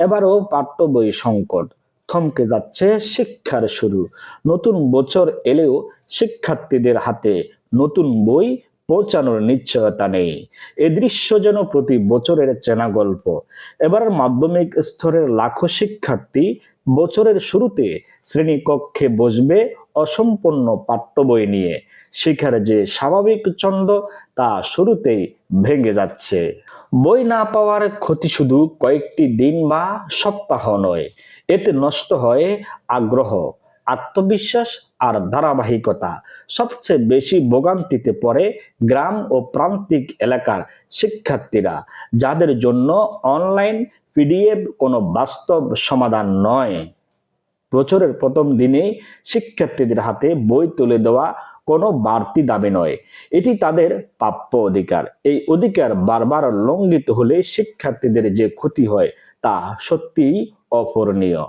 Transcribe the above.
এবারও পাঠ্য বই সংকট। থমকে যাচ্ছে শিক্ষার শুরু। নতুন বছর এলেও শিক্ষার্থীদের হাতে নতুন বই পৌঁছানোর নিশ্চয়তা নেই। এ দৃশ্য যেন প্রতি বছরের চেনা গল্প এবার মাধ্যমিক স্তরের লাখো শিক্ষার্থী বছরের শুরুতে শ্রেণীকক্ষে বসবে অসম্পূর্ণ পাঠ্য বই নিয়ে। শিক্ষার যে স্বাভাবিক ছন্দ তা শুরুতেই ভেঙে যাচ্ছে। বই না পাওয়ার ক্ষতি শুধু কয়েকটি দিন বা সপ্তাহ নয়, এতে নষ্ট হয় আগ্রহ, আত্মবিশ্বাস আর ধারাবাহিকতা। সবচেয়ে বেশি ভোগান্তিতে পড়ে গ্রাম ও প্রান্তিক এলাকার শিক্ষার্থীরা, যাদের জন্য অনলাইন পিডিএফ কোনো বাস্তব সমাধান নয়। বছরের প্রথম দিনে শিক্ষার্থীদের হাতে বই তুলে দেওয়া কোনো বাড়তি দাবি নয়। এটি তাদের প্রাপ্য অধিকার। এই অধিকার বারবার লঙ্ঘিত হলে শিক্ষার্থীদের যে ক্ষতি হয় তা সত্যিই অপূরণীয়।